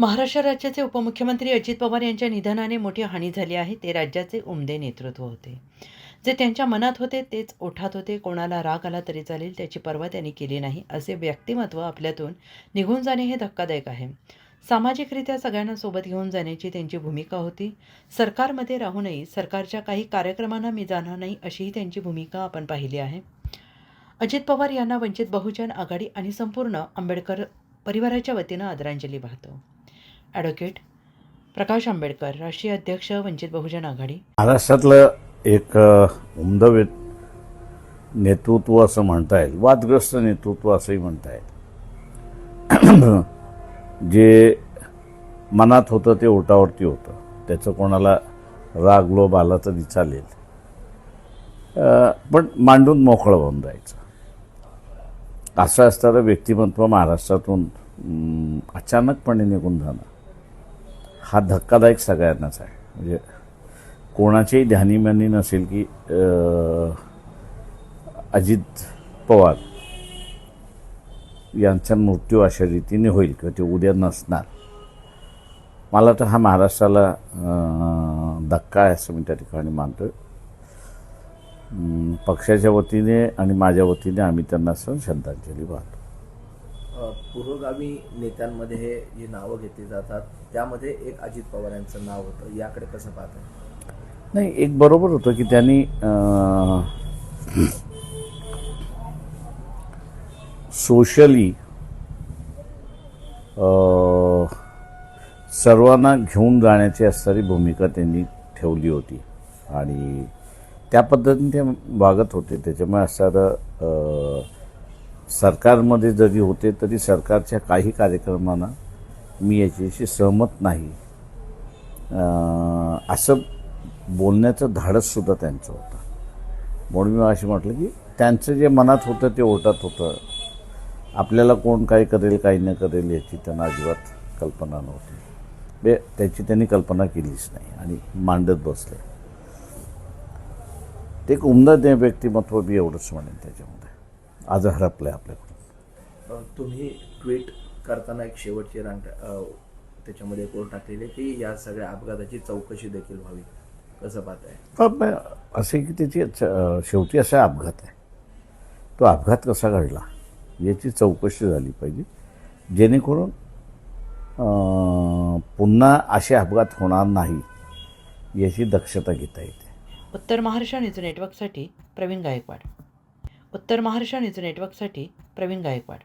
महाराष्ट्र राज्याचे उपमुख्यमंत्री अजित पवार यांच्या निधनाने मोठी हानी झाली आहे. ते राज्याचे उमदे नेतृत्व होते. जे त्यांच्या मनात होते तेच ओठात होते. कोणाला राग आला तरी चालेल त्याची पर्वा त्यांनी केली नाही असे व्यक्तिमत्व आपल्यातून निघून जाणे हे धक्कादायक आहे. सामाजिकरित्या सगळ्यांना सोबत घेऊन जाण्याची त्यांची भूमिका होती. सरकारमध्ये राहूनही सरकारच्या काही कार्यक्रमांना मी जाणार नाही अशीही त्यांची भूमिका आपण पाहिली आहे. अजित पवार यांना वंचित बहुजन आघाडी आणि संपूर्ण आंबेडकर परिवाराच्या वतीनं आदरांजली वाहतो. ॲडव्होकेट प्रकाश आंबेडकर राष्ट्रीय अध्यक्ष वंचित बहुजन आघाडी. महाराष्ट्रातलं एक अ, वे नेतृत्व असं म्हणता येईल वादग्रस्त नेतृत्व असंही म्हणता येईल. जे मनात होतं ते ओटावरती होतं. त्याचं कोणाला राग लोभ आला तरी चालेल. पण मांडून मोकळं होऊन जायचं. असं असणारं व्यक्तिमत्व महाराष्ट्रातून अचानकपणे निघून जाणं हा धक्कादायक सगळ्यांनाच आहे. म्हणजे कोणाचीही ध्यानीमानी नसेल की अजित पवार यांचा मृत्यू अशा रीतीने होईल किंवा ते उद्या नसणार. मला तर हा महाराष्ट्राला धक्का आहे असं मी त्या ठिकाणी मानतो पक्षाच्या वतीने आणि माझ्या वतीने आम्ही त्यांना सण श्रद्धांजली वाहतो. पुरोगामी नेत्यांमध्ये हे जी नावं घेतली जातात त्यामध्ये एक अजित पवार यांचं नाव होतं. याकडे कसं पाहत नाही एक बरोबर होतं की त्यांनी सोशली सर्वांना घेऊन जाण्याची असणारी भूमिका त्यांनी ठेवली होती. आणि त्या पद्धतीने ते वागत होते. त्याच्यामुळे असणारं सरकारमध्ये जरी होते तरी सरकारच्या काही कार्यक्रमांना मी याच्याशी सहमत नाही. असं बोलण्याचं धाडससुद्धा त्यांचं होतं. म्हणून मी असे म्हटलं की त्यांचं जे मनात होतं ते ओटात होतं. आपल्याला कोण काय करेल काही न करेल याची त्यांना अजिबात कल्पना नव्हती. बे त्याची त्यांनी कल्पना केलीच नाही आणि मांडत बसले. ते एक उमदा व्यक्तिमत्व मी एवढंच म्हणेन त्याच्यामध्ये. आज हरपलं आहे आपल्याकडून तुम्ही ट्विट करताना एक शेवटची रांग त्याच्यामध्ये एक ओळ टाकलेली की या सगळ्या अपघाताची चौकशी देखील व्हावी. कसं पाहताय? असे की त्याची च- शेवटी असा अपघात आहे. तो अपघात कसा घडला याची चौकशी झाली पाहिजे. जेणेकरून पुन्हा असे अपघात होणार नाही याची दक्षता घेता येते. उत्तर महाराष्ट्र न्यूज नेटवर्कसाठी प्रवीण गायकवाड. उत्तर महाराष्ट्र न्यूज नेटवर्कसाठी प्रवीण गायकवाड.